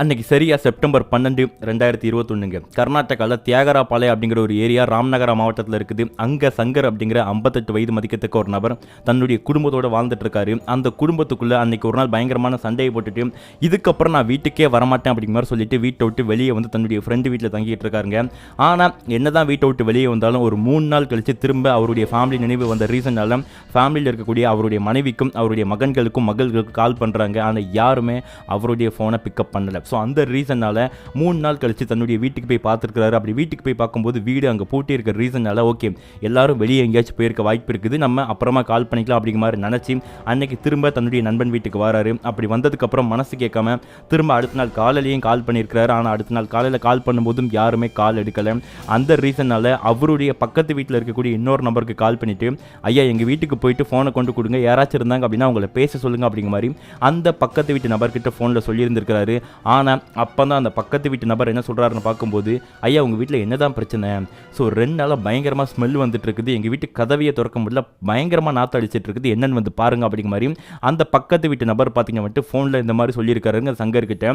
அன்னைக்கு சரியா செப்டம்பர் பன்னெண்டு ரெண்டாயிரத்தி இருபத்தொன்னுங்க. கர்நாடகாவில் தியாகராபாளையம் அப்படிங்கிற ஒரு ஏரியா ராம்நகரா மாவட்டத்தில் இருக்குது. அங்கே சங்கர் அப்படிங்கிற ஐம்பத்தெட்டு வயது மதிக்கத்தக்க ஒரு நபர் தன்னுடைய குடும்பத்தோடு வாழ்ந்துட்டு இருக்காரு அந்த குடும்பத்துக்குள்ளே அன்னைக்கு ஒரு நாள் பயங்கரமான சண்டையை போட்டுட்டு இதுக்கப்புறம் நான் வீட்டுக்கே வரமாட்டேன் அப்படிங்கிற மாதிரி சொல்லிட்டு வீட்டை விட்டு வெளியே வந்து தன்னுடைய ஃப்ரெண்டு வீட்டில் தங்கிட்டு இருக்காருங்க ஆனால் என்ன தான் வீட்டை விட்டு வெளியே வந்தாலும் ஒரு மூணு நாள் கழித்து திரும்ப அவருடைய ஃபேமிலி நினைவு வந்த ரீசனால ஃபேமிலியில் இருக்கக்கூடிய அவருடைய மனைவிக்கும் அவருடைய மகன்களுக்கும் மகள்களுக்கும் கால் பண்ணுறாங்க ஆனால் யாருமே அவருடைய ஃபோனை பிக்கப் பண்ணலை. ஸோ அந்த ரீசனால் மூணு நாள் கழித்து தன்னுடைய வீட்டுக்கு போய் பார்த்துருக்காரு அப்படி வீட்டுக்கு போய் பார்க்கும்போது வீடு அங்கே பூட்டி இருக்கிற ரீசனால் ஓகே எல்லாரும் வெளியே எங்கேயாச்சும் போயிருக்க வாய்ப்பு இருக்குது. நம்ம அப்புறமா கால் பண்ணிக்கலாம் அப்படிங்கிற மாதிரி நினச்சி அன்னைக்கு திரும்ப தன்னுடைய நண்பன் வீட்டுக்கு வராரு. அப்படி வந்ததுக்கப்புறம் மனசு கேட்காம திரும்ப அடுத்த நாள் காலையிலையும் கால் பண்ணியிருக்கிறாரு. ஆனால் அடுத்த நாள் காலையில் கால் பண்ணும்போதும் யாருமே கால் எடுக்கலை. அந்த ரீசனால் அவருடைய பக்கத்து வீட்டில் இருக்கக்கூடிய இன்னொரு நம்பருக்கு கால் பண்ணிவிட்டு ஐயா எங்கள் வீட்டுக்கு போயிட்டு ஃபோனை கொண்டு கொடுங்க. யாராச்சும் இருந்தாங்க அப்படின்னா அவங்கள பேச சொல்லுங்கள் அப்படிங்கிற மாதிரி அந்த பக்கத்து வீட்டு நபர்கிட்ட ஃபோனில் சொல்லியிருந்திருக்கிறாரு. ஆனால் அப்போ தான் அந்த பக்கத்து வீட்டு நபர் என்ன சொல்கிறாருன்னு பார்க்கும்போது ஐயா உங்கள் வீட்டில் என்னதான் பிரச்சனை? ஸோ ரெண்டு நாளாக பயங்கரமாக ஸ்மெல் வந்துட்டு இருக்குது எங்கள் வீட்டு கதவையை திறக்க முடியல. பயங்கரமாக நாற்று அடிச்சிட்டு இருக்குது என்னென்னு வந்து பாருங்க அப்படிங்கிற மாதிரி அந்த பக்கத்து வீட்டு நபர் பார்த்தீங்க வந்துட்டு ஃபோனில் இந்த மாதிரி சொல்லியிருக்காருங்க சங்கர்கிட்ட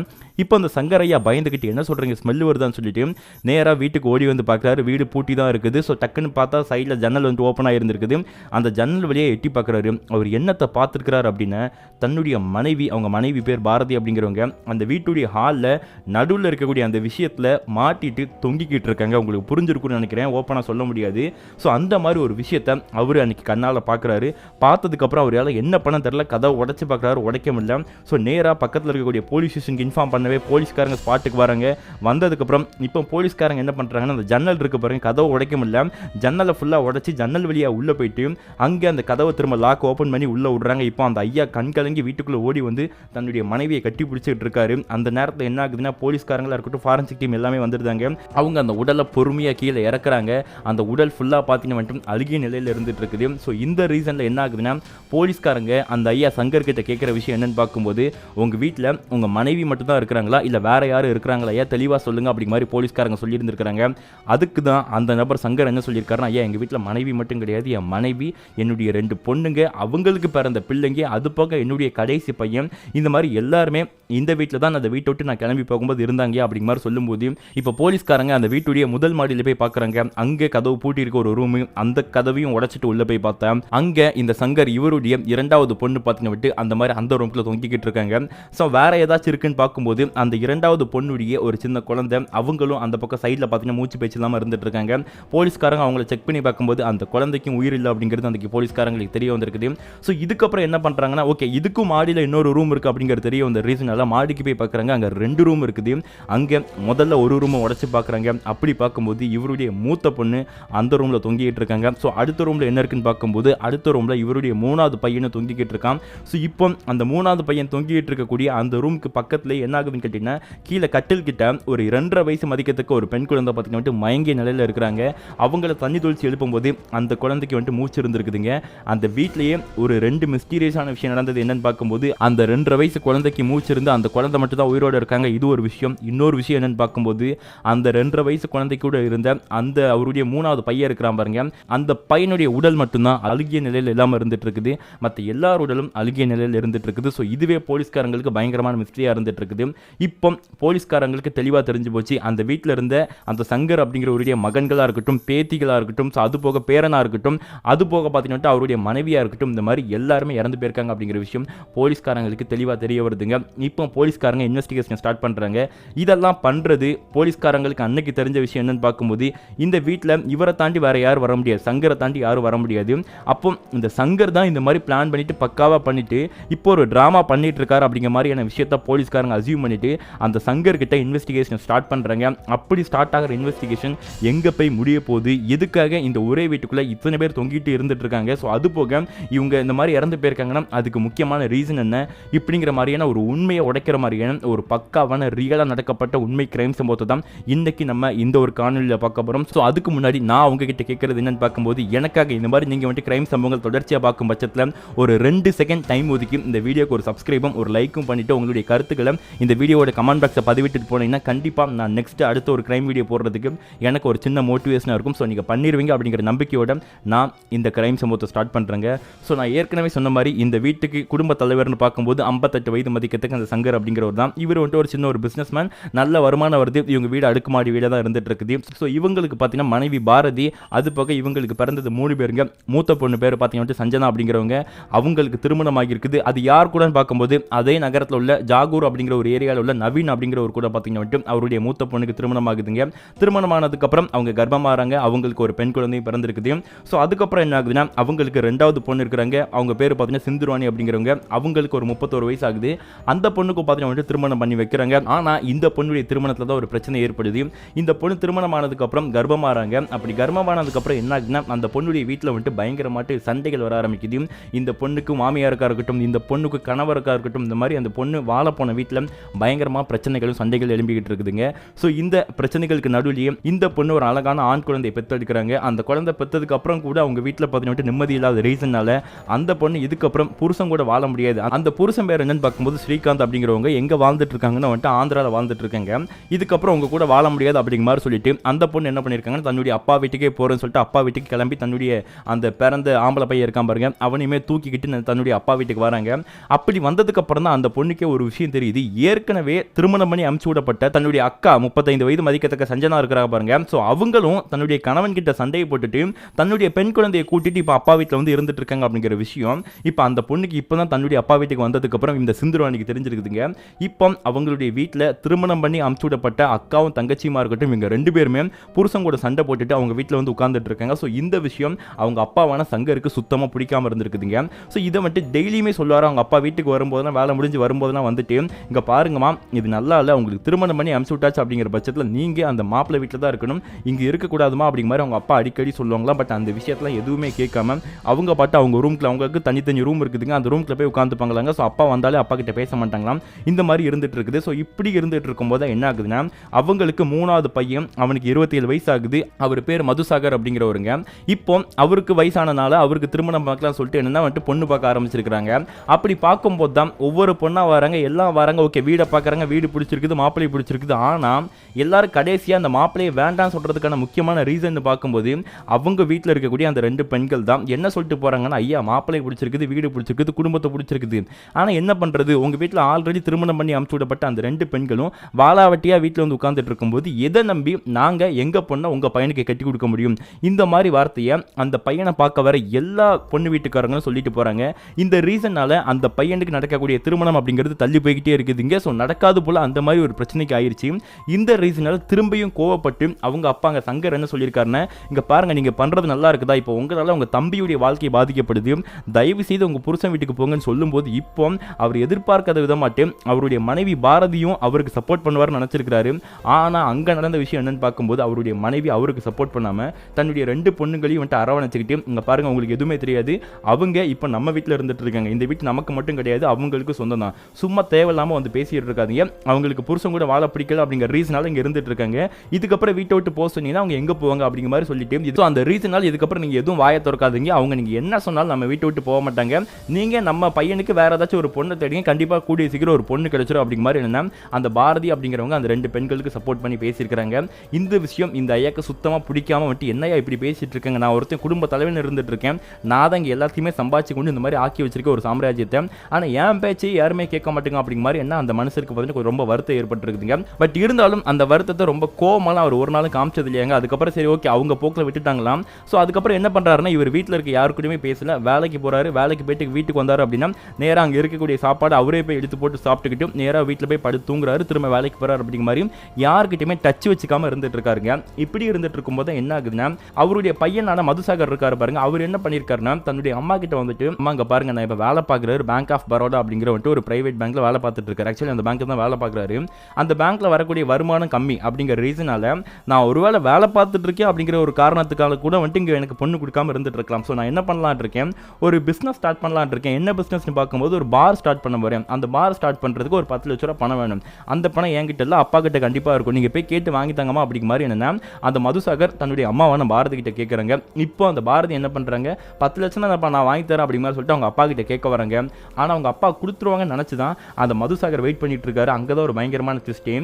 இப்போ அந்த சங்கர் ஐயா பயந்துக்கிட்டு என்ன சொல்கிறீங்க ஸ்மெல் வருதான்னு சொல்லிட்டு நேராக வீட்டுக்கு ஓடி வந்து பார்க்குறாரு வீடு பூட்டி தான் இருக்குது. ஸோ டக்குன்னு பார்த்தா சைடில் ஜன்னல் வந்து ஓப்பன் ஆகிருந்திருக்குது அந்த ஜன்னல் வழியே எட்டி பார்க்குறாரு அவர் என்னத்தை பார்த்துருக்கிறாரு அப்படின்னா தன்னுடைய மனைவி அவங்க மனைவி பேர் பாரதி அப்படிங்கிறவங்க அந்த வீட்டுடைய ஹாலில் நடுவில் இருக்கக்கூடிய அந்த விஷயத்தில் மாட்டிட்டு தொங்கிக்கிட்டு இருக்காங்க. உங்களுக்கு புரிஞ்சிருக்கும்னு நினைக்கிறேன். ஓப்பனாக சொல்ல முடியாது. ஸோ அந்த மாதிரி ஒரு விஷயத்த அவர் அன்னைக்கு கண்ணால் பார்க்குறாரு பார்த்ததுக்கப்புறம் அவரால் என்ன பண்ண தெரில கதவை உடச்சி பார்க்குறாரு உடைக்க முடியல. ஸோ நேராக பக்கத்தில் இருக்கக்கூடிய போலீஸ் ஸ்டேஷனுக்கு இன்ஃபார்ம் பண்ணவே போலீஸ்காரங்க ஸ்பாட்டுக்கு வராங்க. வந்ததுக்கப்புறம் இப்போ போலீஸ்காரங்க என்ன பண்ணுறாங்கன்னா அந்த ஜன்னல் இருக்க பாருங்க. கதவை உடைக்க முடியல. ஜன்னலை ஃபுல்லாக உடைச்சி ஜன்னல் வழியாக உள்ளே போயிட்டு அங்கே அந்த கதவை திரும்ப லாக் ஓப்பன் பண்ணி உள்ளே விடுறாங்க. இப்போ அந்த ஐயா கண் கலங்கி வீட்டுக்குள்ளே ஓடி வந்து தன்னுடைய மனைவியை கட்டி பிடிச்சிக்கிட்டு இருக்காரு. அந்த நேரத்தில் என்ன ஆகுதுன்னா போலீஸ்காரங்களா இருக்கட்டும் ஃபாரன்சிக் டீம் எல்லாமே வந்துருந்தாங்க அவங்க அந்த உடலை பொறுமையாக கீழே இறக்குறாங்க. அந்த உடல் ஃபுல்லாக பார்த்தீங்கன்னா மட்டும் அழுகிய நிலையில் இருந்துட்டு இருக்குது. ஸோ இந்த ரீசனில் என்ன ஆகுதுன்னா போலீஸ்காரங்க அந்த ஐயா சங்கர் கிட்ட கேட்குற விஷயம் என்னன்னு பார்க்கும்போது உங்கள் வீட்டில் உங்கள் மனைவி மட்டும் தான் இருக்கிறாங்களா? இல்லை வேற யாரும் இருக்கிறாங்களா? ஐயா தெளிவாக சொல்லுங்க அப்படி மாதிரி போலீஸ்காரங்க சொல்லியிருந்திருக்கிறாங்க. அதுக்கு தான் அந்த நபர் சங்கர் என்ன சொல்லியிருக்காருன்னா ஐயா எங்கள் வீட்டில் மனைவி மட்டும் கிடையாது. என் மனைவி என்னுடைய ரெண்டு பொண்ணுங்க அவங்களுக்கு பிறந்த பிள்ளைங்க அது போக என்னுடைய கடைசி பையன். இந்த மாதிரி எல்லாருமே இந்த வீட்டில் தான் அந்த வீட்டு விட்டு நான் கிளம்பி போகும்போது இருந்தாங்க அப்படிங்கிற மாதிரி சொல்லும்போது இப்போ போலீஸ்காரங்க அந்த வீட்டுடைய முதல் மாடியில் போய் பார்க்குறாங்க அங்கே கதவு பூட்டி இருக்க ஒரு ரூமு அந்த கதவையும் உடச்சிட்டு உள்ளே போய் பார்த்தேன் அங்கே இந்த சங்கர் இவருடைய இரண்டாவது பொண்ணு பார்த்தீங்க விட்டு அந்த மாதிரி அந்த ரூமில் தொங்கிக்கிட்டு இருக்காங்க. ஸோ வேற ஏதாச்சும் இருக்குன்னு பார்க்கும்போது அந்த இரண்டாவது பொண்ணுடைய ஒரு சின்ன குழந்தை அவங்களும் அந்த பக்கம் சைடில் பார்த்தீங்கன்னா மூச்சு பேச்சு இல்லாமல் இருந்துட்டு இருக்காங்க. போலீஸ்காரங்க அவங்கள செக் பண்ணி பார்க்கும்போது அந்த குழந்தைக்கும் உயிர் இல்லை அப்படிங்கிறது அந்த போலீஸ்காரங்களுக்கு தெரிய வந்திருக்குது. ஸோ இதுக்கப்புறம் என்ன பண்ணுறாங்கன்னா ஓகே இதுக்கும் மாடியில் இன்னொரு ரூம் இருக்குது அப்படிங்கிறது தெரிய வந்த ரீசனால மாடிக்கு போய் பார்க்குறாங்க அங்கே ரெண்டு ரூம் இருக்குது. அங்கே முதல்ல ஒரு ரூமை உடச்சி பார்க்குறாங்க அப்படி பார்க்கும்போது இவருடைய மூத்த பொண்ணு அந்த ரூமில் தொங்கிட்டு இருக்காங்க. ஸோ அடுத்த ரூமில் என்ன இருக்குன்னு பார்க்கும்போது அடுத்த ரூமில் இவருடைய மூணாவது பையனும் தொங்கிக்கிட்டு இருக்கான். ஸோ இப்போ அந்த மூணாவது பையன் தொங்கிட்டு இருக்கக்கூடிய அந்த ரூமுக்கு பக்கத்தில் என்ன ஆகுதுன்னு கேட்டிங்கன்னா கீழே கட்டில் கிட்ட ஒரு இரண்டரை வயசு மதிக்கத்துக்கு ஒரு பெண் குழந்தை பார்த்தீங்கன்னா வந்துட்டு மயங்கிய நிலையில் இருக்கிறாங்க. அவங்கள தண்ணி தொழிச்சு எழுப்பும்போது அந்த குழந்தைக்கு வந்துட்டு மூச்சு இருந்திருக்குதுங்க. அந்த வீட்லேயே ஒரு ரெண்டு மிஸ்டீரியஸான விஷயம் நடந்தது என்னன்னு பார்க்கும்போது அந்த ரெண்டரை வயசு குழந்தைக்கு மூச்சு இருந்து அந்த குழந்தை மட்டும் தான் உயிரோடு இருக்காங்க. இது ஒரு விஷயம். இன்னொரு விஷயம் என்னன்னு பார்க்கும்போது அந்த ரெண்டரை வயசு குழந்தை கூட இருந்த அந்த அவருடைய மூணாவது பையன் இருக்கிறான் பாருங்க. அந்த பையனுடைய உடல் மட்டும்தான் அழுகிய நிலையில் இல்லாமல் இருந்துட்டு இருக்குது மற்ற எல்லார் உடலும் அழுகிய நிலையில் இருந்துட்டு இருக்குது ஸோ இதுவே போலீஸ்காரங்களுக்கு பயங்கரமான மிஸ்ட்ரியாக இருந்துட்டு இருக்குது இப்போ போலீஸ்காரங்களுக்கு தெளிவாக தெரிஞ்சு போச்சு. அந்த வீட்டில் இருந்த அந்த சங்கர் அப்படிங்கிறவருடைய மகன்களாக இருக்கட்டும் பேத்திகளாக இருக்கட்டும் ஸோ அது போக பேரனாக இருக்கட்டும் அது போக பார்த்தீங்கன்னா அவருடைய மனைவியாக இருக்கட்டும் இந்த மாதிரி எல்லாருமே இறந்து போயிருக்காங்க அப்படிங்கிற விஷயம் போலீஸ்காரங்களுக்கு தெளிவாக தெரிய வருதுங்க. இப்போ போலீஸ்காரங்க இன்வெஸ்டிகேஷன் ஸ்டார்ட் பண்ணுறாங்க இதெல்லாம் பண்ணுறது போலீஸ்காரங்களுக்கு அன்னைக்கு தெரிஞ்ச விஷயம் என்னன்னு பார்க்கும்போது இந்த வீட்டில் இவரை தாண்டி வேறு யாரும் வர முடியாது சங்கரை தாண்டி யாரும் வர முடியாது. அப்போ இந்த சங்கர் தான் இந்த மாதிரி பிளான் பண்ணிட்டு பக்காவாக பண்ணிட்டு இப்போ ஒரு ட்ராமா பண்ணிட்டு இருக்காரு அப்படிங்கிற மாதிரியான விஷயத்த போலீஸ்காரங்க அசியூம் பண்ணிட்டு அந்த சங்கர் கிட்ட இன்வெஸ்டிகேஷன் ஸ்டார்ட் பண்ணுறாங்க அப்படி ஸ்டார்ட் ஆகிற இன்வெஸ்டிகேஷன் எங்கே போய் முடிய போகுது? எதுக்காக இந்த ஒரே வீட்டுக்குள்ளே இத்தனை பேர் தொங்கிட்டு இருந்துட்டு இருக்காங்க? ஸோ அது போக இவங்க இந்த மாதிரி இறந்து போயிருக்காங்கன்னா அதுக்கு முக்கியமான ரீசன் என்ன? இப்படிங்கிற மாதிரியான ஒரு உண்மையை உடைக்கிற மாதிரியான ஒரு பக்காவான ரியலாக நடக்கப்பட்ட உண்மை கிரைம் சம்பவத்தை தான் இன்றைக்கி நம்ம இந்த ஒரு காணொலியில் பார்க்க போகிறோம் ஸோ அதுக்கு முன்னாடி நான் உங்ககிட்ட கேட்குறது என்னன்னு பார்க்கும்போது எனக்காக இந்த மாதிரி நீங்கள் வந்துட்டு கிரைம் சம்பவங்கள் தொடர்ச்சியாக பார்க்கும் பட்சத்தில் ஒரு ரெண்டு செகண்ட் டைம் ஒதுக்கி இந்த வீடியோக்கு ஒரு சப்ஸ்கிரைபும் ஒரு லைக்கும் பண்ணிவிட்டு உங்களுடைய கருத்துக்களை இந்த வீடியோவோட கமெண்ட் பாக்ஸை பதிவிட்டு போனீங்கன்னா கண்டிப்பாக நான் நெக்ஸ்ட் அடுத்த ஒரு கிரைம் வீடியோ போடுறதுக்கு எனக்கு ஒரு சின்ன மோட்டிவேஷனாக இருக்கும். ஸோ நீங்கள் பண்ணிடுவீங்க அப்படிங்கிற நம்பிக்கையோட நான் இந்த கிரைம் சம்பவத்தை ஸ்டார்ட் பண்ணுறேங்க ஸோ நான் ஏற்கனவே சொன்ன மாதிரி இந்த வீட்டுக்கு குடும்ப தலைவர்னு பார்க்கும்போது ஐம்பத்தெட்டு வயது மதிக்கத்துக்கு அந்த சங்கர் அப்படிங்கிறவர் தான். இவர் வந்துட்டு ஒரு சின்ன ஒரு பிஸ்னஸ் மேன் நல்ல வருமானம் வருது. இவங்க வீடு அடுக்குமாடி வீடாக தான் இருந்துட்டு இருக்குது ஸோ இவங்களுக்கு பார்த்தீங்கன்னா மனைவி பாரதி அது போக இவங்களுக்கு பிறந்தது மூணு பேருங்க. மூத்த பொண்ணு பேர் பார்த்தீங்கன்னா சஞ்சனா அப்படிங்கிறவங்க. அவங்களுக்கு திருமணம் ஆகியிருக்குது அது யார் கூடன்னு பார்க்கும்போது அதே நகரத்தில் உள்ள ஜாகூர் அப்படிங்கிற ஒரு ஏரியாவில் உள்ள நவீன் அப்படிங்கிற ஒரு கூட பார்த்தீங்கன்னா வந்துட்டு அவருடைய மூத்த பொண்ணுக்கு திருமணம் ஆகுதுங்க திருமணம் ஆனதுக்கப்புறம் அவங்க கர்ப்பமாகறாங்க அவங்களுக்கு ஒரு பெண் குழந்தையும் பிறந்திருக்குது. ஸோ அதுக்கப்புறம் என்ன ஆகுதுன்னா அவங்களுக்கு ரெண்டாவது பொண்ணு இருக்கிறாங்க. அவங்க பேர் பார்த்தீங்கன்னா சிந்துருவாணி அப்படிங்கிறவங்க. அவங்களுக்கு ஒரு முப்பத்தோரு வயசு ஆகுது. அந்த பொண்ணுக்கு பார்த்தீங்கன்னா வந்துட்டு திருமணம் பண்ணி வைக்கிறாங்க. ஆனால் இந்த பொண்ணுடைய திருமணத்தில் தான் ஒரு பிரச்சனை ஏற்படுது. இந்த பொண்ணு திருமணம் ஆனதுக்கப்புறம் கர்ப்பமாகறாங்க அப்படி கர்ப்பமானதுக்கப்புறம் என்ன ஆகுதுன்னா அந்த பொண்ணுடைய வீட்டில் வந்துட்டு பயங்கரமாட்டு சண்டைகள் வர ஆரம்பிக்குது. இந்த பொண்ணுக்கு மாமியாருக்கா இருக்கட்டும் இந்த பொண்ணுக்கு கணவருக்காக இருக்கட்டும் இந்த மாதிரி அந்த பொண்ணு வாழ போன வீட்டில் பயங்கரமாக பிரச்சனைகளும் சண்டைகள் எழும்பிக்கிட்டு இருக்குதுங்க. ஸோ இந்த பிரச்சனைகளுக்கு நடுவிலேயே இந்த பொண்ணு ஒரு அழகான ஆண் குழந்தையை பெற்றெடுக்கிறாங்க. அந்த குழந்தை பெற்றதுக்கு அப்புறம் கூட அவங்க வீட்டில் பார்த்தீங்கன்னா நிம்மதி இல்லாத ரீசனால அந்த பொண்ணு இதுக்கப்புறம் புருஷன் கூட வாழ முடியாது. அந்த புருஷன் பேர் என்னன்னு பார்க்கும்போது ஸ்ரீகாந்த் அப்படிங்கிறவங்க எங்கே வாழ்ந்து இருக்காங்கன்னு வந்துட்டு ஆந்திராவில் வாழ்ந்துட்டு இருக்காங்க இதுக்கப்புறம் உங்க கூட வாழ முடியாது அப்படிங்கிற மாதிரி சொல்லிட்டு அந்த பொண்ணு என்ன பண்ணியிருக்காங்க தன்னுடைய அப்பா வீட்டுக்கே போறேன்னு சொல்லிட்டு அப்பா வீட்டுக்கு கிளம்பி தன்னுடைய அந்த பிறந்த ஆம்பளை பையன் இருக்கான் பாருங்க அவனையுமே தூக்கிக்கிட்டு தன்னுடைய அப்பா வீட்டுக்கு வராங்க. அப்படி வந்ததுக்கு அப்புறம் தான் அந்த பொண்ணுக்கே ஒரு விஷயம் தெரியுது. ஏற்கனவே திருமணம் பண்ணி அமுச்சு விடப்பட்ட தன்னுடைய அக்கா முப்பத்தைந்து வயது மதிக்கத்தக்க சஞ்சனா இருக்கிறாங்க பாருங்க. ஸோ அவங்களும் தன்னுடைய கணவன் கிட்ட சண்டையை போட்டுட்டு தன்னுடைய பெண் குழந்தையை கூட்டிட்டு இப்போ அப்பா வீட்டில் வந்து இருந்துட்டு இருக்காங்க அப்படிங்கிற விஷயம் இப்போ அந்த பொண்ணுக்கு இப்போ தான் தன்னுடைய அப்பா வீட்டுக்கு வந்ததுக்கு அப்புறம் இந்த சிந்துருவானிக்கு தெரிஞ்சிருக்குதுங்க. இப்போ அவங்களுடைய வீட்டில் திருமணம் பண்ணி அமுச்சு விடப்பட்ட அக்காவும் தங்கச்சியுமா இருக்கட்டும் இவங்க ரெண்டு பேருமே புருஷன் கூட சண்டை போட்டுட்டு அவங்க வீட்டில் வந்து உட்காந்துட்டு இருக்காங்க. ஸோ இந்த விஷயம் அவங்க அப்பாவான சங்கருக்கு சுத்தமாக பிடிக்காம இருந்திருக்குதுங்க. ஸோ இதை மட்டும் டெய்லியுமே சொல்லுவார். அவங்க அப்பா வீட்டுக்கு வரும்போதெல்லாம் வேலை முடிஞ்சு வரும்போதெல்லாம் வந்துட்டு இங்கே பாருங்கம்மா இது நல்லா இல்லை உங்களுக்கு திருமணம் பண்ணி அமுச்சு விட்டாச்சு அப்படிங்கிற பட்சத்தில் நீங்கள் அந்த மாப்பிள்ளை வீட்டில் தான் இருக்கணும். இங்கே இருக்கக்கூடாதுமா அப்படிங்கிற மாதிரி அவங்க அப்பா அடிக்கடி சொல்லுவாங்களா. பட் அந்த விஷயத்தெல்லாம் எதுவுமே கேட்காம அவங்க பாட்டு அவங்க ரூம்ல அவங்களுக்கு தனித்தனி ரூம் இருக்குதுங்க. அந்த ரூம்க்குள்ள போய் உட்காந்துப்பாங்களாங்க ஸோ அப்பா வந்தாலே அப்பா கிட்ட பேச மாட்டாங்களாம். இந்த மாதிரி இருந்துட்டு இருக்குது ஸோ இப்படி இருந்துட்டு இருக்கும்போது என்ன ஆகுதுன்னா அவங்களுக்கு மூணாவது பையன் அவனுக்கு இருபத்தி ஏழு வயசு ஆகுது அவர் பேர் மதுசாகர் அப்படிங்கிறவருங்க. இப்போ அவருக்கு வயசானனால அவருக்கு திருமணம் பார்க்கலாம் சொல்லிட்டு என்னன்னா வந்துட்டு பொண்ணு பார்க்க ஆரம்பிச்சிருக்காங்க அப்படி பார்க்கும்போது தான் ஒவ்வொரு பொண்ணாக வராங்க எல்லாம் வராங்க ஓகே வீடை பார்க்குறாங்க வீடு பிடிச்சிருக்குது மாப்பிள்ளை பிடிச்சிருக்குது. ஆனால் எல்லாரும் கடைசியாக அந்த மாப்பிள்ளையை வேண்டாம் சொல்றதுக்கான முக்கியமான ரீசன் பார்க்கும்போது அவங்க வீட்டில் இருக்கக்கூடிய அந்த ரெண்டு பெண்கள் தான் என்ன சொல்லிட்டு போறாங்கன்னா ஐயா மாப்பிள்ளை பிடிச்சிருக்குது வீடு பிடிச்சிருக்குது குடும்பத்தை பிடிச்சிருக்குது. ஆனால் என்ன பண்றது? உங்க வீட்டில் ஆல்ரெடி திருமணம் பண்ணி அமுச்சு சூடப்பட்ட அந்த ரெண்டு பெண்களும் வாலாவட்டியாக வீட்டில் வந்து உட்காந்துட்டு இருக்கும்போது எதை நம்பி நாங்க எங்கள் பொண்ணை உங்கள் பையனுக்கு கட்டி கொடுக்க முடியும்? இந்த மாதிரி வார்த்தையை அந்த பையனை பார்க்க வர எல்லா பொண்ணு வீட்டுக்காரங்களும் சொல்லிட்டு போறாங்க. இந்த ரீசனால அந்த பையனுக்கு நடக்கக்கூடிய திருமணம் அப்படிங்கிறது தள்ளி போய்கிட்டே இருக்குதுங்க. ஸோ நடக்காது போல் அந்த மாதிரி ஒரு பிரச்சனைக்கு ஆயிடுச்சு இந்த ரீசனால் திரும்பியும் கோவப்பட்டு அவங்க அப்பாங்க சங்கர் என்ன சொல்லியிருக்காருன்னா இங்கே பாருங்க நீங்கள் பண்ணுறது நல்லா இருக்குதா? இப்போ உங்களால் உங்கள் தம்பியுடைய வாழ்க்கை பாதிக்கப்படுது. தயவு செய்து உங்கள் புருஷன் வீட்டுக்கு போங்கன்னு சொல்லும்போது இப்போ அவர் எதிர்பார்க்காத விதமாட்டு அவருடைய மனைவி பாரதியும் அவருக்கு சப்போர்ட் பண்ணுவார்னு நினச்சிருக்கிறாரு. ஆனால் அங்கே நடந்த விஷயம் என்னன்னு பார்க்கும்போது அவருடைய மனைவி அவருக்கு சப்போர்ட் பண்ணாமல் தன்னுடைய ரெண்டு பொண்ணுங்களையும் வந்துட்டு அரவணைச்சிக்கிட்டு இங்கே பாருங்கள் உங்களுக்கு எதுவுமே தெரியாது. அவங்க இப்போ நம்ம வீட்டில் இருந்துட்டு இருக்காங்க. இந்த வீட்டு நமக்கு மட்டும் கிடையாது அவங்களுக்கு சொந்தம் தான். சும்மா தேவையில்லாமல் வந்து பேசிட்டு இருக்காதீங்க. அவங்களுக்கு புருஷன் கூட வாழ பிடிக்கல அப்படிங்கிற ரீசனால இங்கே இருந்துட்டு இருக்காங்க. இதுக்கப்புறம் வீட்டை விட்டு போக சொன்னீங்கன்னா அவங்க எங்கே போவாங்க அப்படிங்கிற மாதிரி சொல்லிட்டு இது அந்த ரீசனால் இதுக்கப்புறம் நீங்கள் எதுவும் வாயை திறக்காதீங்க. அவங்க நீங்கள் என்ன சொன்னாலும் நம்ம வீட்டை விட்டு போக மாட்டாங்க. நீங்கள் நம்ம பையனுக்கு வேறு ஏதாச்சும் ஒரு பொண்ணை தேடிங்க. கண்டிப்பாக கூடிய சீக்கிரம் ஒரு பொண்ணு கிடைச்சிரும் அப்படிங்கிற மாதிரி என்னன்னா அந்த பாரதி அப்படிங்கிறவங்க அந்த ரெண்டு பெண்களுக்கு சப்போர்ட் பண்ணி பேசியிருக்கிறாங்க. இந்த விஷயம் இந்த ஐயாக்கு சுத்தமா பிடிக்காம வந்துட்டு என்னையா இப்படி பேசிட்டு இருக்காங்க? நான் ஒருத்தன் குடும்ப தலைவன் இருந்துட்டு இருக்கேன். நான் தான் இங்கே எல்லாத்தையுமே சம்பாதிச்சு கொண்டு இந்த மாதிரி ஆக்கி வச்சிருக்க ஒரு சாம்ராஜ்யத்தை. ஆனா என் பேச்சு யாருமே கேட்க மாட்டேங்க. அப்படிங்க மாதிரி என்ன அந்த மனசுக்கு பார்த்தீங்கன்னா ரொம்ப வருத்தம் ஏற்பட்டிருக்குதுங்க. பட் இருந்தாலும் அந்த வருத்தத்தை ரொம்ப கோவமாலாம் அவர் ஒரு நாளும் காமிச்சது இல்லையாங்க. அதுக்கப்புறம் சரி ஓகே அவங்க போக்கில் விட்டுட்டாங்களாம். ஸோ அதுக்கப்புறம் என்ன பண்றாருன்னா இவர் வீட்டில் இருக்க யாருக்கூடயுமே பேசல. வேலைக்கு போறாரு வேலைக்கு போயிட்டு வீட்டுக்கு வந்தார் அப்படின்னா நேராக அங்கே இருக்கக்கூடிய சாப்பாடு அவரே போய் எடுத்து போட்டு சாப்பிட்டுக்கிட்டு நேரா வீட்டில் போய் படு தூங்குறாரு திரும்ப வேலைக்கு போறாரு அப்படிங்கிற மாதிரி யாருக்கிட்டயுமே டச் வச்சுக்காம இருந்துட்டு இருக்காருங்க இப்படி இருந்துட்டு இருக்கும்போது என்ன ஆகுதுன்னா அவருடைய பையனான மதுசாகர் இருக்காரு பாருங்க. அவர் என்ன பண்ணியிருக்காருன்னா தன்னுடைய அம்மா கிட்ட வந்துட்டு அம்மா அங்கே பாருங்க நான் இப்போ வேலை பார்க்குறாரு பேங்க் ஆஃப் பரோடா அப்படிங்கிற வந்துட்டு ஒரு பிரைவேட் பேங்க்ல வேலை பார்த்துட்டு இருக்காரு ஆக்சுவலி அந்த பேங்க் தான் வேலை பார்க்குறாரு. அந்த பேங்க்ல வரக்கூடிய வருமானம் கம்மி அப்படிங்கிற ரீசனால நான் ஒருவேளை வேலை பார்த்துட்டு இருக்கேன் அப்படிங்கிற ஒரு காரணத்துக்காக கூட வந்துட்டு இங்கே எனக்கு பொண்ணு கொடுக்காம இருந்துட்டு இருக்கலாம் ஸோ நான் என்ன பண்ணலாம்னு இருக்கேன் ஒரு பிஸ்னஸ் ஸ்டார்ட் பண்ணலான் இருக்கேன். என்ன பிஸ்னஸ்னு பார்க்கும்போது ஒரு பார் ஸ்டார்ட் பண்ண போறேன். அந்த பார் ஸ்டார்ட் பண்ணுறதுக்கு ஒரு பத்து லட்ச ரூபா பணம் வேணும். அந்த பணம் என்கிட்ட இல்லை அப்பா கிட்ட கண்டிப்பா இருக்கும். நீங்க போய் கேட்டு வாங்கி தாங்கம்மா அப்படிங்க மாதிரி என்னன்னா அந்த மதுசாகர் தன்னுடைய அம்மாவான பாரதி கிட்ட கேட்குறாங்க இப்போ அந்த பாரதி என்ன பண்றாங்க பத்து லட்சம் தான் நான் வாங்கி தரேன் அப்படிங்கிற மாதிரி சொல்லிட்டு அவங்க அப்பா கிட்ட கேட்க வராங்க. ஆனா அவங்க அப்பா கொடுத்துருவாங்கன்னு நினைச்சு தான் அந்த மதுசாகர் வெயிட் பண்ணிட்டு இருக்காரு. அங்கதான் ஒரு பயங்கரமான ட்விஸ்டே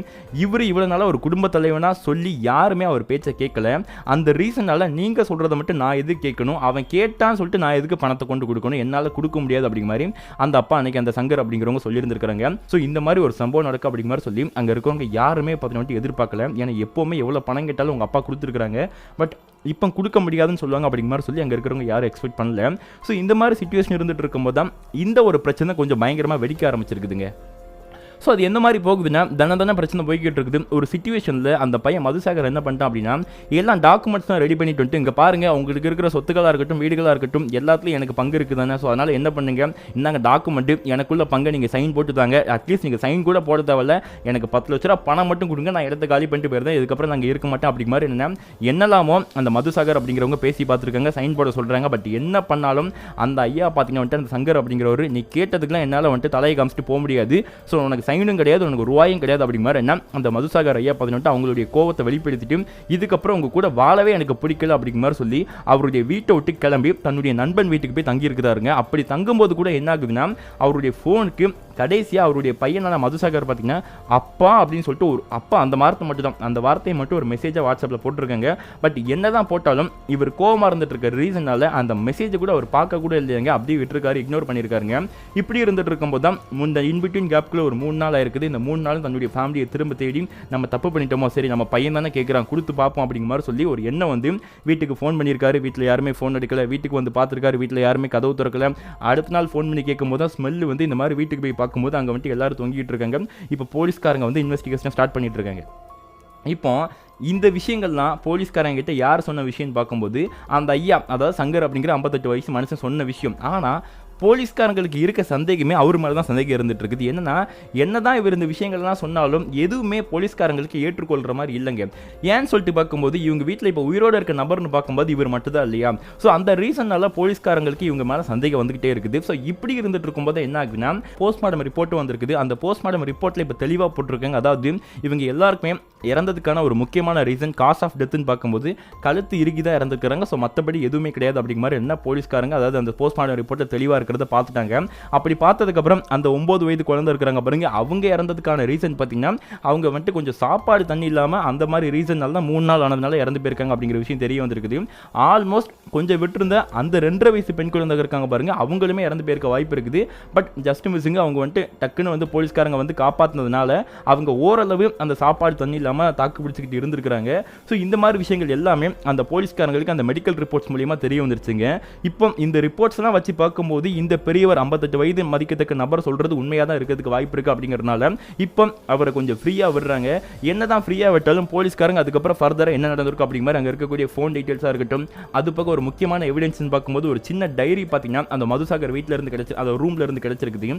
இவர் இவ்வளவு நாளா ஒரு குடும்ப தலைவனா சொல்லி யாருமே அவர் பேச்சை கேட்கல அந்த ரீசனால நீங்க சொல்றதை மட்டும் நான் எது கேட்கணும்? அவன் கேட்டான்னு சொல்லிட்டு நான் எதுக்கு பணத்தை கொண்டு கொடுக்கணும்? என்னால கொடுக்க முடியாது அப்படிங்கிற மாதிரி அந்த அப்பா அன்னைக்கு அந்த சங்கர் அப்படிங்கிறவங்க சொல்லியிருந்திருக்காங்க ஸோ இந்த மாதிரி மாதிரி ஒரு சம்பவம் நடக்கும் அப்படிங்கிற மாதிரி சொல்லி அங்கே இருக்கவங்க யாருமே பார்த்தீங்கன்னா எதிர்பார்க்கல. ஏன்னா எப்போவுமே எவ்வளோ பணம் கேட்டாலும் உங்கள் அப்பா கொடுத்துருக்காங்க பட் இப்போ கொடுக்க முடியாதுன்னு சொல்லுவாங்க அப்படிங்கிற மாதிரி சொல்லி அங்கே இருக்கிறவங்க யாரும் எக்ஸ்பெக்ட் பண்ணல. ஸோ இந்த மாதிரி சுச்சுவேஷன் இருந்துட்டு இருக்கும்போது தான் இந்த ஒரு பிரச்சனை கொஞ்சம் பயங்கரமாக வெடிக்க ஆரம்பிச்சிருக்குதுங்க. ஸோ அது எந்த மாதிரி போகுதுன்னா தன தன பிரச்சனை போய்கிட்டு இருக்குது. ஒரு சுச்சுவேஷனில் அந்த பையன் மதுசாகர் என்ன பண்ணிட்டான் அப்படின்னா எல்லாம் டாக்குமெண்ட்ஸ் தான் ரெடி பண்ணிட்டு வந்துட்டு இங்கே பாருங்க உங்களுக்கு இருக்கிற சொத்துக்களாக இருக்கட்டும் வீடுகளாக இருக்கட்டும் எல்லாத்துலையும் எனக்கு பங்கு இருக்குது தானே ஸோ அதனால் என்ன பண்ணுங்க இந்தாங்க டாக்குமெண்ட்டு எனக்குள்ள பங்கை நீங்கள் சைன் போட்டு தாங்க அட்லீஸ்ட் நீங்கள் சைன் கூட போட தேவையில்ல. எனக்கு பத்து லட்ச ரூபா பணம் மட்டும் கொடுங்க நான் இடத்த காலி பண்ணிட்டு போயிருந்தேன் இதுக்கப்புறம் நாங்கள் இருக்க மாட்டேன் அப்படி மாதிரி என்ன என்னலாமோ அந்த மதுசாகர் அப்படிங்கிறவங்க பேசி பார்த்துருக்காங்க சைன் போட சொல்கிறாங்க பட் என்ன பண்ணாலும் அந்த ஐயா பார்த்தீங்கன்னா வந்துட்டு அந்த சங்கர் அப்படிங்கிறவர் நீ கேட்டதுக்குலாம் என்னால் வந்துட்டு தலையை காமிச்சிட்டு போக முடியாது. ஸோ உனக்கு சைனும் கிடையாது உனக்கு ரூபாயும் கிடையாது அப்படிங்கிற மாதிரி என்ன? அந்த மதுசாகர் ஐயா பதினெட்டு அவங்களுடைய கோவத்தை வெளிப்படுத்திட்டு இதுக்கப்புறம் உங்க கூட வாழவே எனக்கு பிடிக்கல அப்படிங்கிற மாதிரி சொல்லி அவருடைய வீட்டை விட்டு கிளம்பி தன்னுடைய நண்பன் வீட்டுக்கு போய் தங்கி அப்படி தங்கும்போது கூட என்ன ஆகுதுன்னா அவருடைய ஃபோனுக்கு கடைசியாக அவருடைய பையனான மதுசாகர் பார்த்தீங்கன்னா அப்பா அப்படின்னு சொல்லிட்டு ஒரு அப்பா அந்த வார்த்தை மட்டும் தான் அந்த வார்த்தையை மட்டும் ஒரு மெசேஜாக வாட்ஸ்அப்பில் போட்டிருக்காங்க. பட் என்னதான் போட்டாலும் இவர் கோவமாக இருந்துட்டு இருக்க ரீசனால அந்த மெசேஜை கூட அவர் பார்க்க கூட இல்லையாங்க. அப்படியே விட்டுருக்காரு இக்னோர் பண்ணியிருக்காருங்க இப்படி இருந்துட்டு இருக்கும்போது தான் இந்த இன்பிட்வீன் கேப்குள்ள ஒரு மூணு நாள் இருக்குது இந்த மூணு நாள் தன்னுடைய ஃபேமிலியை திரும்ப தேடி நம்ம தப்பு பண்ணிட்டோமோ சரி நம்ம பையன் தானே கேட்குறான் கொடுத்து பார்ப்போம் அப்படிங்கிற மாதிரி சொல்லி ஒரு எண்ணம் வந்து வீட்டுக்கு ஃபோன் பண்ணியிருக்காரு. வீட்டில் யாருமே ஃபோன் எடுக்கல. வீட்டுக்கு வந்து பார்த்துருக்காரு. வீட்டில் யாருமே கதவு திறக்கல. அடுத்த நாள் ஃபோன் பண்ணி கேட்கும் போது தான் ஸ்மெல் வந்து இந்த மாதிரி வீட்டுக்கு போய் பார்க்கும்போது அங்கே வந்துட்டு எல்லாரும் தொங்கிட்டு இருக்காங்க. இப்போ போலீஸ்காரங்க வந்து இன்வெஸ்டிகேஷன் ஸ்டார்ட் பண்ணிட்டு இருக்காங்க. இப்போ இந்த விஷயங்கள்லாம் போலீஸ்காரங்க கிட்ட யார் சொன்ன விஷயம்னு பார்க்கும்போது அந்த ஐயா அதாவது சங்கர் அப்படிங்கிற ஐம்பத்தெட்டு வயசு மனுஷன் சொன்ன விஷயம். ஆனால் போலீஸ்காரங்களுக்கு இருக்க சந்தேகமே அவர் மேலே தான் சந்தேகம் இருந்துட்டு இருக்குது. என்னன்னா என்னதான் இவர் இந்த விஷயங்கள்லாம் சொன்னாலும் எதுவுமே போலீஸ்காரங்களுக்கு ஏற்றுக்கொள்கிற மாதிரி இல்லைங்க. ஏன்னு சொல்லிட்டு பார்க்கும்போது இவங்க வீட்டில் இப்போ உயிரோடு இருக்க நபர்னு பார்க்கும்போது இவர் மட்டும்தான் இல்லையா? ஸோ அந்த ரீசன்னால போலீஸ்காரங்களுக்கு இவங்க மேலே சந்தேகம் வந்துகிட்டே இருக்குது. ஸோ இப்படி இருந்துட்டு இருக்கும்போது என்ன ஆகுதுன்னா போஸ்ட்மார்டம் ரிப்போர்ட் வந்திருக்குது. அந்த போஸ்ட்மார்டம் ரிப்போர்ட்டில் இப்போ தெளிவாக போட்டிருக்காங்க. அதாவது இவங்க எல்லாருக்குமே இறந்ததுக்கான ஒரு முக்கியமான ரீசன் காஸ் ஆஃப் டெத்துன்னு பார்க்கும்போது கழுத்து இறுகி தான் இறந்துருக்காங்க ஸோ மற்றபடி எதுவுமே கிடையாது அப்படிங்கிற மாதிரி என்ன போலீஸ்காரங்க அதாவது அந்த போஸ்ட்மார்டம் ரிப்போர்ட்டில் தெளிவாக இருக்கிறத பார்த்துட்டாங்க. அப்படி பார்த்ததுக்கப்புறம் அந்த ஒம்பது வயது குழந்தை இருக்கிறாங்க பாருங்க அவங்க இறந்ததுக்கான ரீசன் பார்த்தீங்கன்னா அவங்க வந்துட்டு கொஞ்சம் சாப்பாடு தண்ணி இல்லாமல் அந்த மாதிரி ரீசன்னால தான் மூணு நாள் ஆனதுனால இறந்து போயிருக்காங்க அப்படிங்கிற விஷயம் தெரிய வந்திருக்குது. ஆல்மோஸ்ட் கொஞ்சம் விட்டுருந்த அந்த ரெண்டரை வயசு பெண் குழந்தை இருக்காங்க பாருங்க அவங்களுமே இறந்து போயிருக்க வாய்ப்பு இருக்குது. பட் ஜஸ்ட் மிஸ்ஸுங்க அவங்க வந்துட்டு டக்குன்னு வந்து போலீஸ்காரங்க வந்து காப்பாற்றினதுனால அவங்க ஓரளவு அந்த சாப்பாடு தண்ணி இல்லாமல் தாக்கு பிடிச்சிக்கிட்டு இருந்திருக்கிறாங்க. ஸோ இந்த மாதிரி விஷயங்கள் எல்லாமே அந்த போலீஸ்காரங்களுக்கு அந்த மெடிக்கல் ரிப்போர்ட்ஸ் மூலியமாக தெரிய வந்துருச்சுங்க. இப்போ இந்த ரிப்போர்ட்ஸ்லாம் வச்சு பார்க்கும்போது இந்த பெரியவர் ஐம்பத்தெட்டு வயது மதிக்கத்தக்க நபர் சொல்றது உண்மையாக தான் இருக்கிறதுக்கு வாய்ப்பு இருக்கு அப்படிங்கறதுனால இப்போ அவரை கொஞ்சம் ஃப்ரீயாக விடுறாங்க. என்னதான் ஃப்ரீயாக விட்டாலும் போலீஸ்காரங்க அதுக்கப்புறம் ஃபர்தராக என்ன நடந்திருக்கும் அப்படிங்கிற மாதிரி அங்கே இருக்கக்கூடிய ஃபோன் டீட்டெயில்ஸாக இருக்கட்டும் அது பக்கம் ஒரு முக்கியமான எவிடன்ஸ்னு பார்க்கும்போது ஒரு சின்ன டைரி பார்த்தீங்கன்னா அந்த மதுசாகர் வீட்டில் இருந்து கிடைச்சி அந்த ரூம்ல இருந்து கிடைச்சிருக்குது.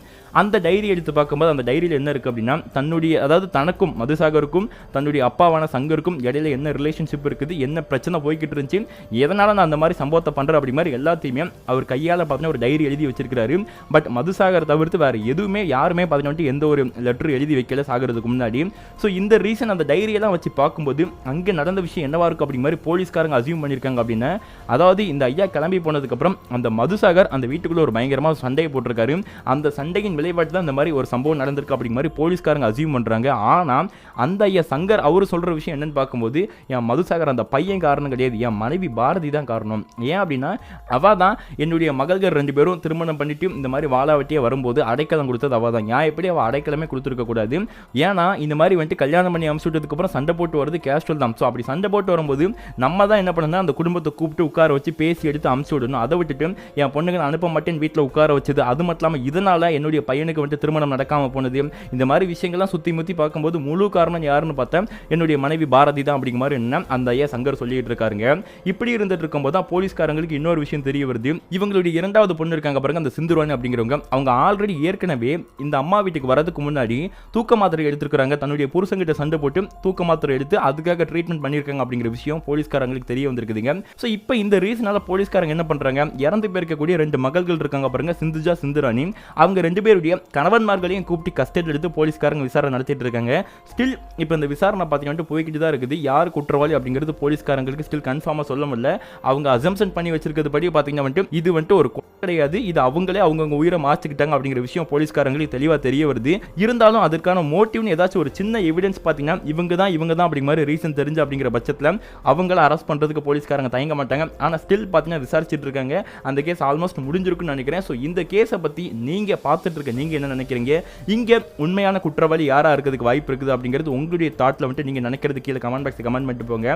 அந்த டைரி எடுத்து பார்க்கும்போது அந்த டைரியில் என்ன இருக்கு அப்படின்னா தன்னுடைய அதாவது தனக்கும் மதுசாகருக்கும் தன்னுடைய அப்பாவான சங்கருக்கும் இடையில என்ன ரிலேஷன்ஷிப் இருக்குது என்ன பிரச்சனை போய்கிட்டு இருந்துச்சு எதனால நான் அந்த மாதிரி சம்பவத்தை பண்றேன் அப்படி மாதிரி எல்லாத்தையுமே அவர் கையால் பார்த்தீங்கன்னா ஒரு டைரி எழுதி எழுதி வச்சிருக்கிறாரு. பட் மதுசாகர் தவிர்த்து வேற எதுவுமே யாருமே பார்த்தீங்கன்னா எந்த ஒரு லெட்டர் எழுதி வைக்கல சாகிறதுக்கு முன்னாடி. ஸோ இந்த ரீசன் அந்த டைரியெல்லாம் வச்சு பார்க்கும்போது அங்கே நடந்த விஷயம் என்னவா இருக்கும் அப்படி மாதிரி போலீஸ்காரங்க அசியூம் பண்ணியிருக்காங்க அப்படின்னு. அதாவது இந்த ஐயா கிளம்பி போனதுக்கப்புறம் அந்த மதுசாகர் அந்த வீட்டுக்குள்ளே ஒரு பயங்கரமாக சண்டையை போட்டிருக்காரு. அந்த சண்டையின் விளைவாட்டு தான் இந்த மாதிரி ஒரு சம்பவம் நடந்திருக்கு அப்படிங்கிற மாதிரி போலீஸ்காரங்க அசியூம் பண்ணுறாங்க ஆனால் அந்த ஐயா சங்கர் அவர் சொல்கிற விஷயம் என்னன்னு பார்க்கும்போது என் மதுசாகர் அந்த பையன் காரணம் கிடையாது. என் மனைவி பாரதி தான் காரணம். ஏன் அப்படின்னா அவள் தான் என்னுடைய மகள்கள் ரெண்டு பேரும் திரு திருமணம் பண்ணிட்டு இந்த மாதிரி வாழாவட்டியே வரும்போது அடைக்கலம் கொடுத்தது அவள் தான். நான் எப்படி அவள் அடைக்கலமே கொடுத்துருக்க கூடாது. ஏன்னா இந்த மாதிரி வந்துட்டு கல்யாணம் பண்ணி அமுச்சு விட்டதுக்கப்புறம் சண்டை போட்டு வரது கேஷுவல் தான். ஸோ அப்படி சண்டை போட்டு வரும்போது நம்ம தான் என்ன பண்ணணும் அந்த குடும்பத்தை கூப்பிட்டு உட்கார வச்சு பேசி எடுத்து அமுச்சு விடணும். அதை விட்டுட்டு என் பொண்ணுங்க நான் அனுப்ப மாட்டேன் வீட்டில் உட்கார வச்சது அது மட்டும் இல்லாமல் இதனால என்னுடைய பையனுக்கு வந்துட்டு திருமணம் நடக்காமல் போனது. இந்த மாதிரி விஷயங்கள்லாம் சுற்றி முற்றி பார்க்கும்போது முழு காரணம் யாருன்னு பார்த்தா என்னுடைய மனைவி பாரதி தான் அப்படிங்கிற மாதிரி என்ன அந்த ஐயா சங்கர் சொல்லிட்டு இருக்காருங்க. இப்படி இருந்துட்டு இருக்கும்போது தான் போலீஸ்காரங்களுக்கு இன்னொரு விஷயம் தெரிய வருது. இவங்களுடைய இரண்டாவது பொண்ணு இருக்காங்க பாருங்க அந்த சிந்துருவானி அப்படிங்கிறவங்க அவங்க ஆல்ரெடி ஏற்கனவே இந்த அம்மா வீட்டுக்கு வரதுக்கு முன்னாடி தூக்க மாத்திரை எடுத்திருக்காங்க தன்னுடைய புருஷங்கிட்ட சண்டை போட்டு தூக்க மாத்திரை எடுத்து அதுக்காக ட்ரீட்மெண்ட் பண்ணியிருக்காங்க அப்படிங்கிற விஷயம் போலீஸ்காரங்களுக்கு தெரிய வந்திருக்குதுங்க. ஸோ இப்போ இந்த ரீசனால போலீஸ்காரங்க என்ன பண்றாங்க? இறந்து போயிருக்கக்கூடிய ரெண்டு மகள்கள் இருக்காங்க பாருங்க சிந்துஜா சிந்துராணி. அவங்க ரெண்டு பேருடைய கணவன்மார்களையும் கூப்பிட்டு கஸ்டடி எடுத்து போலீஸ்காரங்க விசாரணை நடத்திட்டு இருக்காங்க. ஸ்டில் இப்போ இந்த விசாரணை பார்த்தீங்கன்னா போய்கிட்டு தான் இருக்குது. யார் குற்றவாளி அப்படிங்கிறது போலீஸ்காரங்களுக்கு ஸ்டில் கன்ஃபார்மாக சொல்ல முடியல. அவங்க அசம்ஷன் பண்ணி வச்சிருக்கிறது படி பார்த்தீங்கன்னா வந்துட்டு இது வந்துட்டு ஒரு கிடையாது. இது அவங்களே அவங்கவுங்க உயிரை மாற்றிக்கிட்டாங்க அப்படிங்கிற விஷயம் போலீஸ்காரங்களுக்கு தெளிவாக தெரிய வருது. இருந்தாலும் அதற்கான மோட்டிவ்னு ஏதாச்சும் ஒரு சின்ன எவிடன்ஸ் பார்த்தீங்கன்னா இவங்க தான் இவங்க தான் அப்படிங்கிற மாதிரி ரீசன் தெரிஞ்சு அப்படிங்கிற பட்சத்தில் அவங்கள அரெஸ்ட் பண்ணுறதுக்கு போலீஸ்காரங்க தயங்க மாட்டாங்க. ஆனால் ஸ்டில் பார்த்தீங்கன்னா விசாரிச்சுட்டு இருக்காங்க. அந்த கேஸ் ஆல்மோஸ்ட் முடிஞ்சிருக்குன்னு நினைக்கிறேன். ஸோ இந்த கேஸை பற்றி நீங்கள் பார்த்துட்டு இருக்க நீங்கள் என்ன நினைக்கிறீங்க? இங்கே உண்மையான குற்றவாளி யாராக இருக்கிறதுக்கு வாய்ப்பு இருக்குது அப்படிங்கிறது உங்களுடைய தாட்டில் வந்துட்டு நீங்கள் நினைக்கிறது கீழே கமெண்ட் பாக்ஸ் கமெண்ட் பண்ணிட்டு போங்க.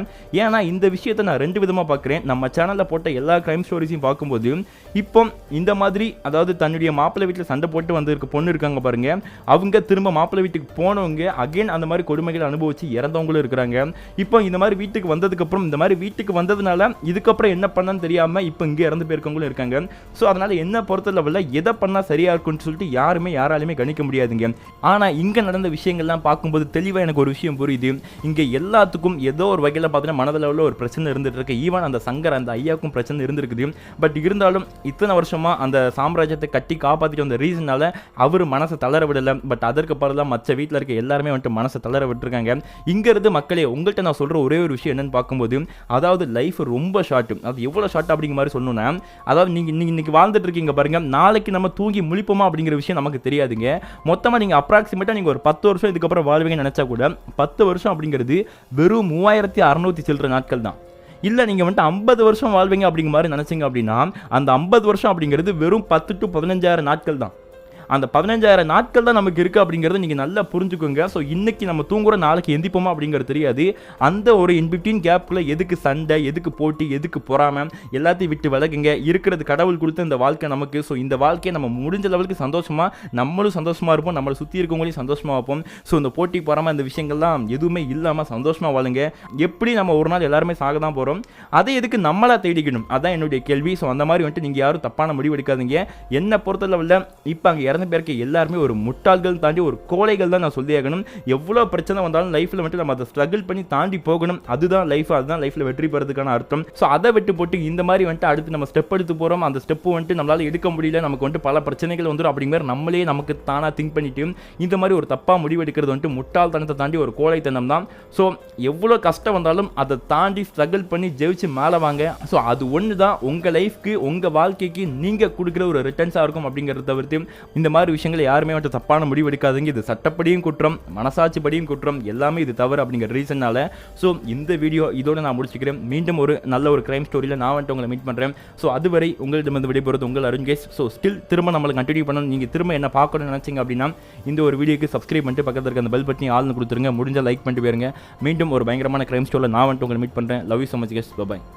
ஏன்னா இந்த விஷயத்தை நான் ரெண்டு விதமாக பார்க்குறேன் நம்ம சேனலில் போட்ட எல்லா கிரைம் ஸ்டோரிஸையும் பார்க்கும்போது இப்போ இந்த மாதிரி மாதிரி அதாவது தன்னுடைய மாப்பிள்ளை வீட்டில் சண்டை போட்டு வந்திருக்க பொண்ணு இருக்காங்க பாருங்க. அவங்க திரும்ப மாப்பிள்ளை வீட்டுக்கு போனவங்க அகைன் அந்த மாதிரி கொடுமைகளை அனுபவிச்சு இறந்தவங்களும் இருக்கிறாங்க. இப்போ இந்த மாதிரி வீட்டுக்கு வந்ததுக்கப்புறம் இந்த மாதிரி வீட்டுக்கு வந்ததுனால இதுக்கப்புறம் என்ன பண்ணான்னு தெரியாமல் இப்போ இங்கே இறந்து போயிருக்கவங்களும் இருக்காங்க. ஸோ அதனால என்ன பொறுத்த லெவலில் எதை பண்ணால் சரியா இருக்கும்னு சொல்லிட்டு யாருமே யாராலுமே கணிக்க முடியாதுங்க. ஆனால் இங்கே நடந்த விஷயங்கள்லாம் பார்க்கும்போது தெளிவாக எனக்கு ஒரு விஷயம் புரியுது. இங்கே எல்லாத்துக்கும் ஏதோ ஒரு வகையில் பார்த்தீங்கன்னா மனதளவில் ஒரு பிரச்சனை இருந்துட்டு இருக்கு. ஈவன் அந்த சங்கர் அந்த ஐயாவுக்கும் பிரச்சனை இருந்திருக்குது. பட் இருந்தாலும் இத்தனை வருஷமாக அந்த சாம்ராஜ்யத்தை கட்டி காப்பாற்றிட்டு வந்த ரீசனால் அவர் மனசை தளர விடலை. பட் அதற்கு பிறகு தான் மற்ற வீட்டில் இருக்க எல்லாருமே வந்துட்டு மனசை தளர விட்டுருக்காங்க. இங்கேருந்து மக்களே உங்கள்கிட்ட நான் சொல்கிற ஒரே ஒரு விஷயம் என்னென்னு பார்க்கும்போது அதாவது லைஃப் ரொம்ப ஷார்ட் அது எவ்வளோ ஷார்ட் அப்படிங்கிற மாதிரி சொல்லணும்னா அதாவது நீங்கள் நீங்கள் இன்றைக்கி வாழ்ந்துட்டு இருக்கீங்க பாருங்கள் நாளைக்கு நம்ம தூங்கி முழிப்போமா அப்படிங்கிற விஷயம் நமக்கு தெரியாதுங்க. மொத்தமாக நீங்கள் அப்ராக்சிமேட்டாக நீங்கள் ஒரு பத்து வருஷம் இதுக்கப்புறம் வாழ்வீங்கன்னு நினச்சா கூட பத்து வருஷம் அப்படிங்கிறது வெறும் மூவாயிரத்தி அறநூற்றி சில்லற நாட்கள் தான். இல்லை நீங்கள் வந்துட்டு ஐம்பது வருஷம் வாழ்வீங்க அப்படிங்கிற மாதிரி நினச்சிங்க அப்படின்னா அந்த ஐம்பது வருஷம் அப்படிங்கிறது வெறும் பத்து டு பதினஞ்சாயிரம் நாட்கள் தான். அந்த பதினஞ்சாயிரம் நாட்கள் தான் நமக்கு இருக்குது அப்படிங்கிறத நீங்கள் நல்லா புரிஞ்சுக்கோங்க. ஸோ இன்றைக்கி நம்ம தூங்குற நாளைக்கு எந்திப்போமா அப்படிங்கிறது தெரியாது. அந்த ஒரு இன்பிட்வீன் கேப்பில் எதுக்கு சண்டை எதுக்கு போட்டி எதுக்கு பொறாம எல்லாத்தையும் விட்டு விலகுங்க. இருக்கிறது கடவுள் கொடுத்த இந்த வாழ்க்கை நமக்கு. ஸோ இந்த வாழ்க்கையை நம்ம முடிஞ்ச லெவலுக்கு சந்தோஷமாக நம்மளும் சந்தோஷமாக இருப்போம். நம்மளை சுற்றி இருக்கவங்களையும் சந்தோஷமாக வைப்போம். ஸோ இந்த போட்டி பொறாமல் இந்த விஷயங்கள்லாம் எதுவுமே இல்லாமல் சந்தோஷமாக வாழுங்க. எப்படி நம்ம ஒரு நாள் எல்லாருமே சாக தான் போகிறோம் அதை எதுக்கு நம்மளாக தேடிக்கணும்? அதான் என்னுடைய கேள்வி. ஸோ அந்த மாதிரி வந்துட்டு நீங்கள் யாரும் தப்பான முடிவு எடுக்காதீங்க. என்னை பொறுத்த லெவலில் இப்போ அங்கே இறந்து பேருக்கு எல்லாருமே ஒரு முட்டாள்கள் தாண்டி ஒரு கோழைகள் தான் நான் சொல்லியாகணும் எவ்வளோ பிரச்சனை வந்தாலும் லைஃப்பில் வந்துட்டு நம்ம அதை ஸ்ட்ரகிள் பண்ணி தாண்டி போகணும். அதுதான் லைஃப் அதுதான் லைஃப்பில் வெற்றி பெறதுக்கான அர்த்தம். ஸோ அதை விட்டு போட்டு இந்த மாதிரி வந்துட்டு அடுத்து நம்ம ஸ்டெப் எடுத்து போகிறோம் அந்த ஸ்டெப்பு வந்துட்டு நம்மளால் எடுக்க முடியல. நமக்கு வந்துட்டு பல பிரச்சனைகள் வந்துடும் அப்படிங்கிற நம்மளே நமக்கு தானாக திங்க் பண்ணிட்டு இந்த மாதிரி ஒரு தப்பாக முடிவு எடுக்கிறது வந்துட்டு முட்டாள்தனத்தை தாண்டி ஒரு கோழைத்தனம் தான். ஸோ எவ்வளோ கஷ்டம் வந்தாலும் அதை தாண்டி ஸ்ட்ரகிள் பண்ணி ஜெயிச்சு மேலே வாங்க. ஸோ அது ஒன்று தான் உங்கள் லைஃப்க்கு உங்கள் வாழ்க்கைக்கு நீங்கள் கொடுக்குற ஒரு ரிட்டர்ன்ஸாக இருக்கும் அப்படிங்கிறத தவிர்த்து இந்த மாதிரி விஷயங்கள் யாருமே வந்துட்டு தப்பான முடிவு எடுக்காதீங்க. இது சட்டப்படியும் குற்றம் மனசாட்சிப்படியும் குற்றம். எல்லாமே இது தவறு அப்படிங்கிற ரீசனால ஸோ இந்த வீடியோ இதோட நான் முடிச்சுக்கிறேன். மீண்டும் ஒரு நல்ல ஒரு கிரைம் ஸ்டோரியில் நான் வந்துட்டு உங்களை மீட் பண்ணுறேன் ஸோ அதுவரை உங்களிடமிருந்து விடைபெறுவது உங்கள் அருண்கேஷ் ஸோ ஸ்டில் திரும்ப நம்மளை கண்டினியூ பண்ணணும். நீங்கள் திரும்ப என்ன பார்க்கணும்னு நினச்சிங்க அப்படின்னா இந்த ஒரு வீடியோக்கு சப்ஸ்கிரைப் பண்ணிட்டு பக்கத்தில் இருக்க அந்த பெல் பட்டனி ஆள்னு கொடுத்துருங்க. முடிஞ்ச லைக் பண்ணிட்டு போயிருங்க. மீண்டும் ஒரு பயங்கரமான கிரைம் ஸ்டோரியில் நான் வந்துட்டு உங்களை மீட் பண்ணுறேன் லவ் யூ ஸோ மச் கெஸ் பாய்